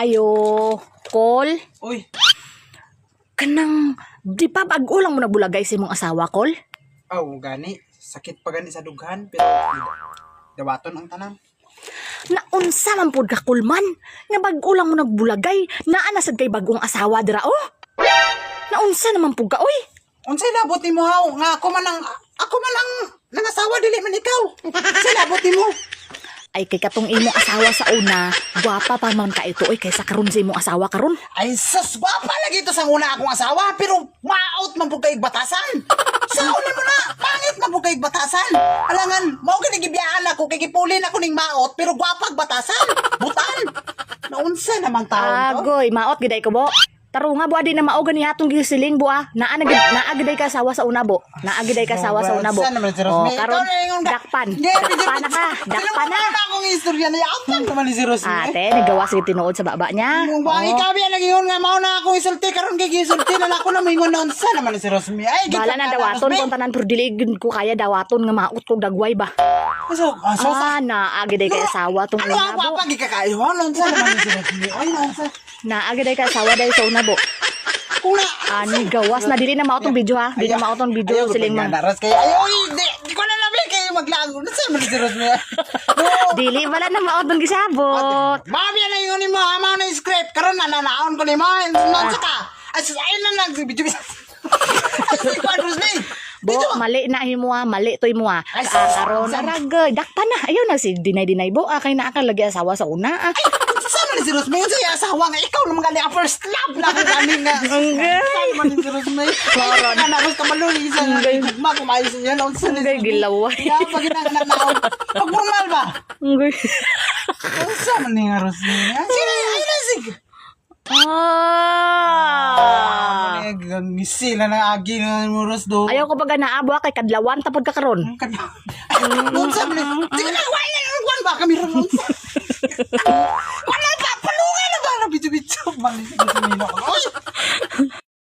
Ayo, Kol. Uy, Kanang, di pa bago lang mo nabulagay sa imong asawa, Kol? aw gani. Sakit pa gani sa dughan pero dawaton ang tanan. Naunsa man pud ka, Kulman? Nga bago lang mo nagbulagay, naa na sad kay bagong asawa dira, oh? Naunsa naman pud ka, oy? Unsay labot nimo haw nga ako man ang ako man ang nangasawa dili man ikaw. Unsay labot nimo? Ay, kay katong imong asawa sa una, gwapa pa man ka ito, oy, kaysa karon sa imong asawa karon. Ay sus, gwapa lagi ito sa una akong asawa pero maot man pud kay batasan. Sa una mo na, pangit man pud kay batasan. Alangan, mao gani gibiyaan ako kay gipulin ako ning maot pero gwapa ag batasan. Butan. Naunsa naman taon to? Agoy, maot giday ko bo. Taro nga bo adi na mao gani hatong gisiling bo ah. Naa na gid- naa giday ka asawa sa una bo. Naa giday ka asawa sa una bo. Saan naman si Oh, karon dakpan. Dakpan na ka, dakpan na. Akong istorya na yatan naman ni si Rosme? Ate, nagawa sige tinuod sa baba niya. Kung ba ikaw yan nag-iyon nga mao na akong isulti karon kay gisulti na ako na mingon na unsa naman ni si Rosme. Ay, Bala na dawaton kung tanan pero dili gid ko kaya dawaton nga maot kog dagway ba. So, ah, so, Ah, naa giday ka asawa tong ano una ang bo. papa gikakaiwan unsa naman ni si Rosme? Ay, unsa? Naa giday ka asawa dahil sa una bo. Kung na Ani gawas na dili na mao tong video ha. Dili na mao tong video siling man. Naras kay ay, oy, di, di ko na labi kay maglago. Unsa man ni si Rosme? No. Dili wala na mao tong gisabot. Mami na yun mo, amaw na script. Karon na nanaon ko ni mo. Nonsa ka? Ay, sus, ayun na nagbibidyo. Ay, si Juan Rosme. Bo, mali na himo ha, mali toy mo. Ay, Ah, karon sus. arag, dakpa na. Ayaw na si dinay-dinay bo. Ah, kay naa ka lagi asawa sa una ah. Ni si Rosme. Yung sa'yo asawa nga, ikaw naman gali ang first love na ako kami nga. Enggay. Sama ni si Rosme. Karon. Nga naman ka maluli. Isa nga. Igugma, kumayos niya. Unsa ni Enggay, gilaway. Kaya pag ginananaon. Pag formal ba? Ngoy. Unsa man ni Rosme? Sino ay nasig? Ah. Ay, sila na agi na mo Ros do. Ayaw ko baga naabo kay kadlawan tapod ka karon. Unsa man ni? Sige na, wala na kuan ba kami ron. Mang đi.